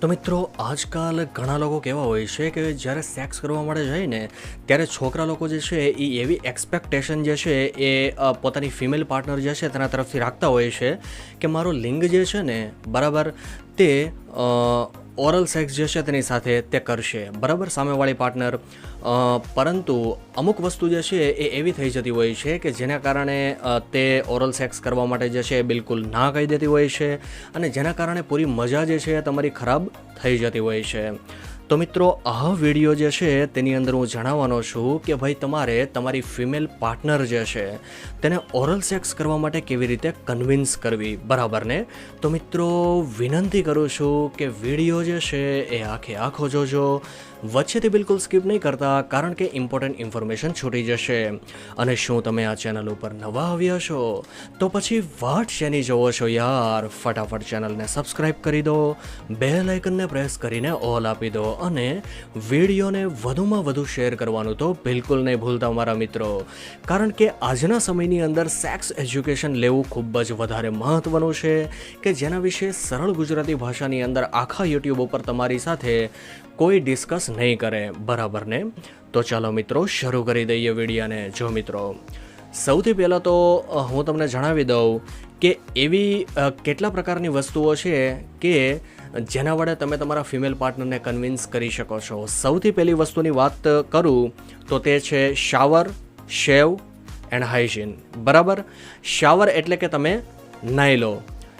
તો મિત્રો, આજકાલ ઘણા લોકો કેવા હોય છે કે જ્યારે સેક્સ કરવા માટે જાય ને, ત્યારે છોકરા લોકો જે છે એ એવી એક્સપેક્ટેશન જે છે એ પોતાની ફિમેલ પાર્ટનર જે છે તેના તરફથી રાખતા હોય છે કે મારો લિંગ જે છે ને, બરાબર તે ઓરલ સેક્સ જે છે તેની સાથે તે કરશે. બરાબર? સામેવાળી પાર્ટનર પરંતુ અમુક વસ્તુ જે છે એ એવી થઈ જતી હોય છે કે જેના કારણે તે ઓરલ સેક્સ કરવા માટે જે છે એ બિલકુલ ના કહી દેતી હોય છે અને જેના કારણે પૂરી મજા જે છે તમારી ખરાબ થઈ જતી હોય છે. તો મિત્રો, આ વીડિયો જે છે, તેની અંદર હું જણાવવાનો છું કે ભાઈ તમારે તમારી ફિમેલ પાર્ટનર જે છે, તેને ઓરલ સેક્સ કરવા માટે કેવી રીતે કન્વિન્સ કરવી? બરાબર ને? તો મિત્રો, વિનંતી કરું છું કે વીડિયો જે છે, એ આખે આખો જોજો. વચ્ચેથી બિલકુલ સ્કીપ નહીં કરતા, કારણ કે ઇમ્પોર્ટન્ટ ઇન્ફોર્મેશન છૂટી જશે. અને શું તમે આ ચેનલ ઉપર નવા આવ્યા છો તો પછી વાટ શેની જોવો છો યાર? ફટાફટ ચેનલને સબસ્ક્રાઇબ કરી દો બે લાઇકનને પ્રેસ કરીને ઓલ આપી દો અને વિડીયોને વધુમાં વધુ શેર કરવાનું તો બિલકુલ નહીં ભૂલતા મારા મિત્રો. કારણ કે આજના સમયની અંદર સેક્સ એજ્યુકેશન લેવું ખૂબ જ વધારે મહત્ત્વનું છે કે જેના વિશે સરળ ગુજરાતી ભાષાની અંદર આખા યુટ્યુબ ઉપર તમારી સાથે કોઈ ડિસ્કસ નહીં કરે બરાબર ને તો ચાલો મિત્રો, શરૂ કરી દઈએ વિડીયાને. જો મિત્રો, સૌથી પહેલાં તો હું તમને જણાવી દઉં કે એવી કેટલા પ્રકારની વસ્તુઓ છે કે જેના વડે તમે તમારા ફિમેલ પાર્ટનરને કન્વિન્સ કરી શકો છો. સૌથી પહેલી વસ્તુની વાત કરું તો તે છે શાવર, શેવ, એન્ડ હાઇજીન બરાબર? શાવર એટલે કે તમે નાહી લો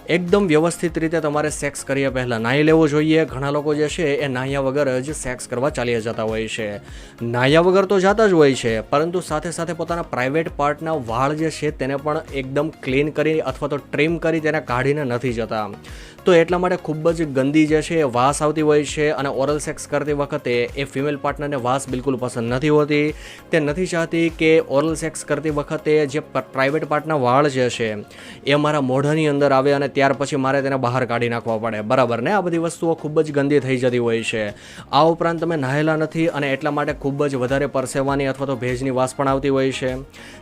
એકદમ વ્યવસ્થિત રીતે તમારે સેક્સ કર્યા પહેલાં. નાહી લેવો જોઈએ. ઘણા લોકો જે છે એ નાહ્યા વગર જ સેક્સ કરવા ચાલી જતા હોય છે. નાહ્યા વગર તો જતા જ હોય છે, પરંતુ સાથે સાથે પોતાના પ્રાઇવેટ પાર્ટના વાળ જે છે તેને પણ એકદમ ક્લીન કરી અથવા તો ટ્રીમ કરી તેને કાઢીને નથી જતા. તો એટલા માટે ખૂબ જ ગંદી જે છે એ વાસ આવતી હોય છે અને ઓરલ સેક્સ કરતી વખતે એ ફિમેલ પાર્ટનરને વાસ બિલકુલ પસંદ નથી હોતી. તે નથી ચાહતી કે ઓરલ સેક્સ કરતી વખતે જે પ્રાઇવેટ પાર્ટના વાળ જે છે એ મારા મોઢાની અંદર આવે અને ત્યાર પછી મારે તેને બહાર કાઢી નાખવા પડે. બરાબર ને? આ બધી વસ્તુઓ ખૂબ જ ગંદી થઈ જતી હોય છે. આ ઉપરાંત તમે નાહેલા નથી અને એટલા માટે ખૂબ જ વધારે પરસેવાની અથવા તો ભેજની વાસ પણ આવતી હોય છે.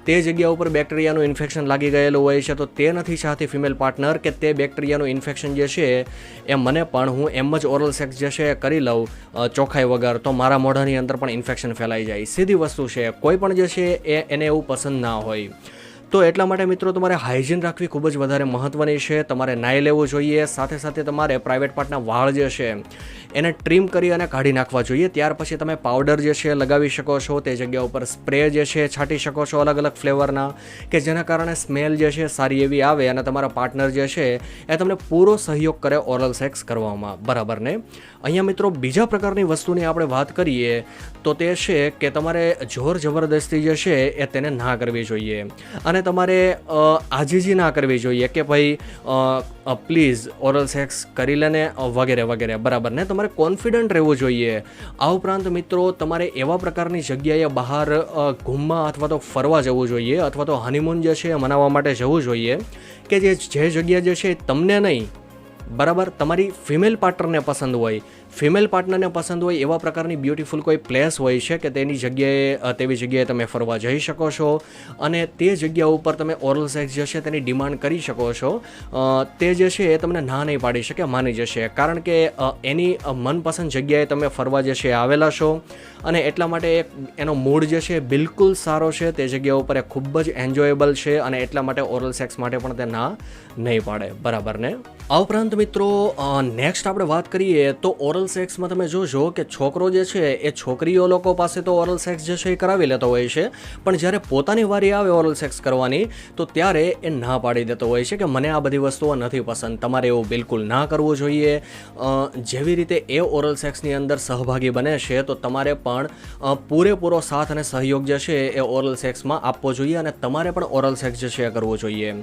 તે જગ્યા ઉપર બેક્ટેરિયાનું ઇન્ફેક્શન લાગી ગયેલું હોય છે તો તે નથી ચાહતી ફિમેલ પાર્ટનર કે તે બેક્ટેરિયાનું ઇન્ફેક્શન જે છે એ મને પણ હું એમ જ ઓરલ સેક્સ જે છે કરી લઉં ચોખાઈ વગર, તો મારા મોઢાની અંદર પણ ઇન્ફેક્શન ફેલાઈ જાય. સીધી વસ્તુ છે, કોઈ પણ જે છે એ એને એવું પસંદ ના હોય. તો એટલા માટે મિત્રો તમારે હાઇજીન રાખવી ખૂબ જ વધારે મહત્ત્વની છે. તમારે નાહી લેવું જોઈએ, સાથે સાથે તમારે પ્રાઇવેટ પાર્ટના વાળ જે છે, એને ટ્રીમ કરી અને કાઢી નાખવા જોઈએ. ત્યાર પછી તમે પાવડર જે છે, લગાવી શકો છો, તે જગ્યા ઉપર સ્પ્રે જે છે, છાંટી શકો છો અલગ અલગ ફ્લેવરના, કે જેના કારણે સ્મેલ જે છે, સારી એવી આવે અને તમારા પાર્ટનર જે છે, એ તમને પૂરો સહયોગ કરે ઓરલ સેક્સ કરવામાં. બરાબર ને? અહીંયા મિત્રો બીજા પ્રકારની વસ્તુની આપણે વાત કરીએ, તો તે છે કે તમારે જોર જબરદસ્તી જે છે, એ તેને ના કરવી જોઈએ. અને તમારે આજીજી ના કરવી જોઈએ કે ભાઈ પ્લીઝ ઓરલ સેક્સ કરી લેને વગેરે વગેરે. બરાબર ને? તમારે કોન્ફિડન્ટ રહેવું જોઈએ. આ ઉપરાંત મિત્રો, તમારે એવા પ્રકારની જગ્યાએ બહાર ઘૂમવા અથવા તો ફરવા જવું જોઈએ અથવા તો હનીમૂન જે છે એ મનાવવા માટે જવું જોઈએ કે જે જે જગ્યા જે છે તમને નહીં. બરાબર? તમારી ફિમેલ પાર્ટનરને પસંદ હોય. ફિમેલ પાર્ટનરને પસંદ હોય એવા પ્રકારની બ્યુટીફુલ કોઈ પ્લેસ હોય છે કે તેની જગ્યાએ તેવી જગ્યાએ તમે ફરવા જઈ શકો છો અને તે જગ્યા ઉપર તમે ઓરલ સેક્સ જે છે તેની ડિમાન્ડ કરી શકો છો તે જે છે એ તમને ના નહીં પાડી શકે, માની જશે. કારણ કે એની મનપસંદ જગ્યાએ તમે ફરવા જે છે આવેલા છો અને એટલા માટે એનો મૂડ જે છે બિલકુલ સારો છે, તે જગ્યા ઉપર એ ખૂબ જ એન્જોયેબલ છે અને એટલા માટે ઓરલ સેક્સ માટે પણ તે ના નહીં પાડે. બરાબર ને? આ ઉપરાંત મિત્રો નેક્સ્ટ આપણે વાત કરીએ તો ઓરલ સેક્સમાં તમે જોશો કે છોકરો જે છે, એ છોકરીઓ લોકો પાસે તો ઓરલ સેક્સ જે છે, એ કરાવી લેતો હોય છે. પણ જ્યારે પોતાની વારી આવે ઓરલ સેક્સ કરવાની, તો ત્યારે એ ના પાડી દેતો હોય છે કે મને આ બધી વસ્તુઓ નથી પસંદ. તમારે એવું બિલકુલ ના કરવું જોઈએ. જેવી રીતે એ ઓરલ સેક્સની અંદર સહભાગી બને છે, તો તમારે પણ પૂરેપૂરો સાથ અને સહયોગ જે છે, એ ઓરલ સેક્સમાં આપવો જોઈએ અને તમારે પણ ઓરલ સેક્સ જે છે, એ કરવું જોઈએ.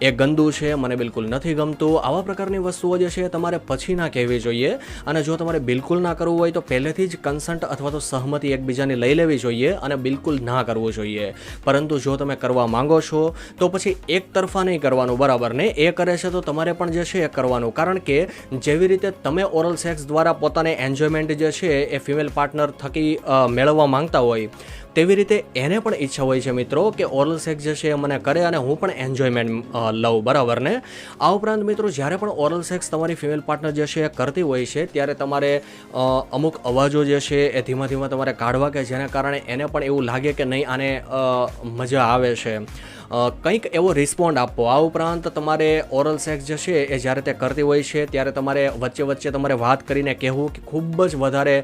એ ગંદુ છે, મને બિલકુલ નથી ગમતું. આવા પ્રકારની વસ્તુઓ જે છે, તમારે પછી ના કહેવી જોઈએ. અને જો તમારે બિલકુલ ના કરવું હોય, તો પહેલેથી જ કન્સન્ટ અથવા તો સહમતિ એકબીજાની લઈ લેવી જોઈએ અને બિલકુલ ના કરવું જોઈએ. પરંતુ જો તમે કરવા માંગો છો, તો પછી એક તરફા નહીં કરવાનું, બરાબર ને? એ કરે છે તો તમારે પણ જે છે, એ કરવાનું. કારણ કે જેવી રીતે તમે ઓરલ સેક્સ દ્વારા પોતાને એન્જોયમેન્ટ જે છે, એ ફિમેલ પાર્ટનર થકી મેળવવા માંગતા હોય, તેવી રીતે એને પણ ઈચ્છા હોય છે મિત્રો કે ઓરલ સેક્સ જે છે, એ મને કરે અને હું પણ એન્જોયમેન્ટ લઉં બરાબર ને? આ ઉપરાંત મિત્રો, જ્યારે પણ ઓરલ સેક્સ તમારી ફિમેલ પાર્ટનર જે છે એ કરતી હોય છે, ત્યારે તમારે અમુક અવાજો જે છે એ ધીમા ધીમા તમારે કાઢવા કે જેના કારણે એને પણ એવું લાગે કે નહીં, આને મજા આવે છે. કંઈક એવો રિસ્પોન્ડ આપવો આ ઉપરાંત તમારે ઓરલ સેક્સ જે છે, એ જ્યારે તે કરતી હોય છે, ત્યારે તમારે વચ્ચે વચ્ચે તમારે વાત કરીને કહેવું કે ખૂબ જ વધારે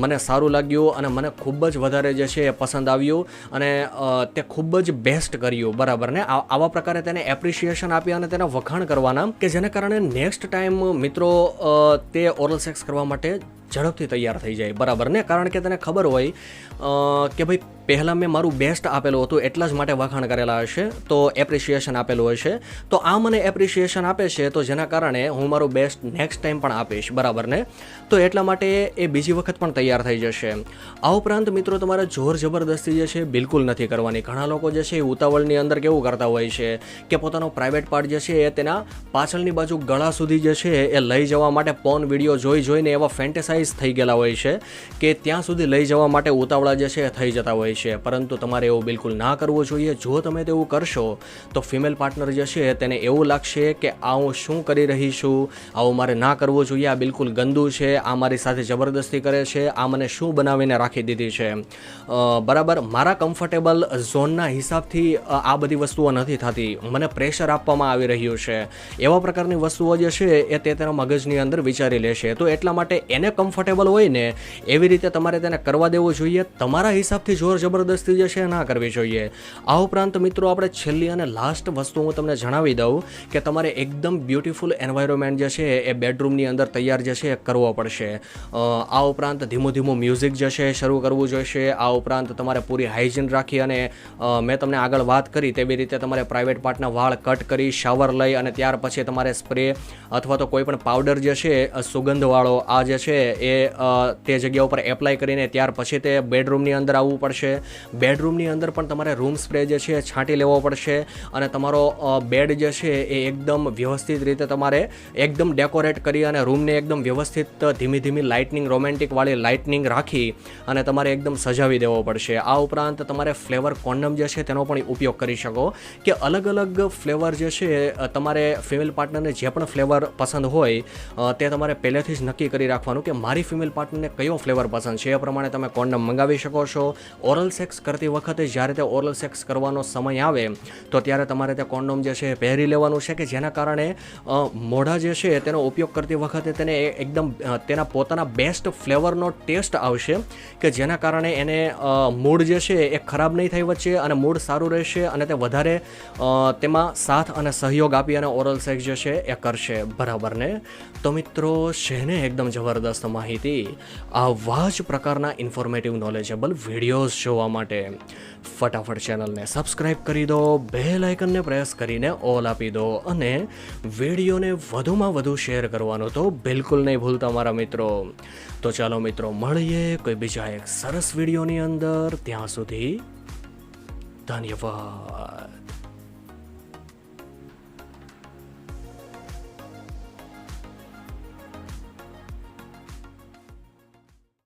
મને સારું લાગ્યું અને મને ખૂબ જ વધારે જે છે એ પસંદ આવ્યું અને તે ખૂબ જ બેસ્ટ કર્યું. બરાબર ને? આવા પ્રકારે તેને એપ્રિશિએશન આપી અને તેના વખાણ કરવાના કે જેના કારણે નેક્સ્ટ ટાઈમ મિત્રો તે ઓરલ સેક્સ કરવા માટે ઝડપથી તૈયાર થઈ જાય. બરાબર ને? કારણ કે તને ખબર હોય કે ભાઈ પહેલાં મેં મારું બેસ્ટ આપેલું હતું, એટલા જ માટે વખાણ કરેલા હશે, તો એપ્રિશિએશન આપેલું હશે. તો આ મને એપ્રિશિએશન આપે છે, તો જેના કારણે હું મારું બેસ્ટ નેક્સ્ટ ટાઈમ પણ આપીશ, બરાબર ને? તો એટલા માટે એ બીજી વખત પણ તૈયાર થઈ જશે. આ ઉપરાંત મિત્રો, તમારે જોર જબરદસ્તી જે છે, બિલકુલ નથી કરવાની. ઘણા લોકો જે છે, એ ઉતાવળની અંદર કેવું કરતા હોય છે કે પોતાનો પ્રાઇવેટ પાર્ટ જે છે, એ તેના પાછળની બાજુ ગળા સુધી જે છે, એ લઈ જવા માટે પોન વીડિયો જોઈ જોઈને એવા ફેન્ટેસાઇઝ થઈ ગયેલા હોય છે કે ત્યાં સુધી લઈ જવા માટે ઉતાવળા જે છે, એ થઈ જતા હોય છે, પરંતુ તમારે એવું બિલકુલ ના કરવું જોઈએ. જો તમે તેવું કરશો, તો ફિમેલ પાર્ટનર જે છે, તેને એવું લાગશે કે, આ હું શું કરી રહી છું? આવું મારે ના કરવું જોઈએ. આ બિલકુલ ગંદુ છે. આ મારી સાથે જબરદસ્તી કરે છે. આ મને શું બનાવીને રાખી દીધી છે? બરાબર. મારા કમ્ફર્ટેબલ ઝોનના હિસાબથી આ બધી વસ્તુઓ નથી થતી. મને પ્રેશર આપવામાં આવી રહ્યું છે. એવા પ્રકારની વસ્તુઓ જે છે, એ તે તેના મગજની અંદર વિચારી લેશે તો એટલા માટે એને કમ્ફર્ટેબલ હોય ને, એવી રીતે તમારે તેને કરવા દેવું જોઈએ. તમારા હિસાબથી જોર જબરદસ્તી જે છે ના કરવી જોઈએ. આ ઉપરાંત મિત્રો આપણે છેલ્લી અને લાસ્ટ વસ્તુ હું તમને જણાવી દઉં કે તમારે એકદમ બ્યુટીફુલ એન્વાયરમેન્ટ જે છે એ બેડરૂમની અંદર તૈયાર જે છે એ કરવો પડશે. આ ઉપરાંત ધીમું ધીમું મ્યુઝિક જે છે શરૂ કરવું જોઈશે. આ ઉપરાંત તમારે પૂરી હાઇજીન રાખી અને મેં તમને આગળ વાત કરી તેવી રીતે તમારે પ્રાઇવેટ પાર્ટના વાળ કટ કરી શાવર લઈ અને ત્યાર પછી તમારે સ્પ્રે અથવા તો કોઈ પણ પાવડર જે છે સુગંધવાળો આ જે છે એ તે જગ્યા ઉપર એપ્લાય કરીને ત્યાર પછી તે બેડરૂમની અંદર આવવું પડશે. બેડરૂમની અંદર પણ તમારે રૂમ સ્પ્રે જે છે છાંટી લેવો પડશે અને તમારો બેડ જે છે એ એકદમ વ્યવસ્થિત રીતે તમારે એકદમ ડેકોરેટ કરી અને રૂમને એકદમ વ્યવસ્થિત ધીમી ધીમી લાઇટનિંગ રોમેન્ટિકવાળી લાઇટનિંગ રાખી અને તમારે એકદમ સજાવી દેવો પડશે. આ ઉપરાંત તમારે ફ્લેવર કોન્ડમ જે છે તેનો પણ ઉપયોગ કરી શકો કે અલગ અલગ ફ્લેવર જે છે તમારે ફિમેલ પાર્ટનરને જે પણ ફ્લેવર પસંદ હોય તે તમારે પહેલેથી જ નક્કી કરી રાખવાનું કે મારી ફિમેલ પાર્ટનરને કયો ફ્લેવર પસંદ છે. એ પ્રમાણે તમે કોન્ડમ મંગાવી શકો છો. ઓરલ સેક્સ કરતી વખતે જ્યારે તે ઓરલ સેક્સ કરવાનો સમય આવે, તો ત્યારે તમારે તે કોન્ડોમ જે છે પહેરી લેવાનું છે કે જેના કારણે મોઢા જે છે તેનો ઉપયોગ કરતી વખતે તેને એકદમ તેના પોતાના બેસ્ટ ફ્લેવરનો ટેસ્ટ આવશે કે જેના કારણે એને મૂડ જે છે એ ખરાબ નહીં થાય વચ્ચે અને મૂડ સારું રહેશે અને તે વધારે તેમાં સાથ અને સહયોગ આપી અને ઓરલ સેક્સ જે છે એ કરશે. બરાબર ને? તો મિત્રો, શેને એકદમ જબરદસ્ત માહિતી? આવા જ પ્રકારના ઇન્ફોર્મેટિવ નોલેજેબલ વિડીયોઝ જોવા માટે ફટાફટ ચેનલને સબસ્ક્રાઇબ કરી દો, બેલ આઇકનને પ્રેસ કરીને ઓલ આપી દો અને વિડીયોને વધુમાં વધુ શેર કરવાનું તો બિલકુલ નહીં ભૂલતા મારા મિત્રો. તો ચાલો મિત્રો, મળીએ કોઈ બીજા એક સરસ વિડીયોની અંદર. ત્યાં સુધી ધન્યવાદ.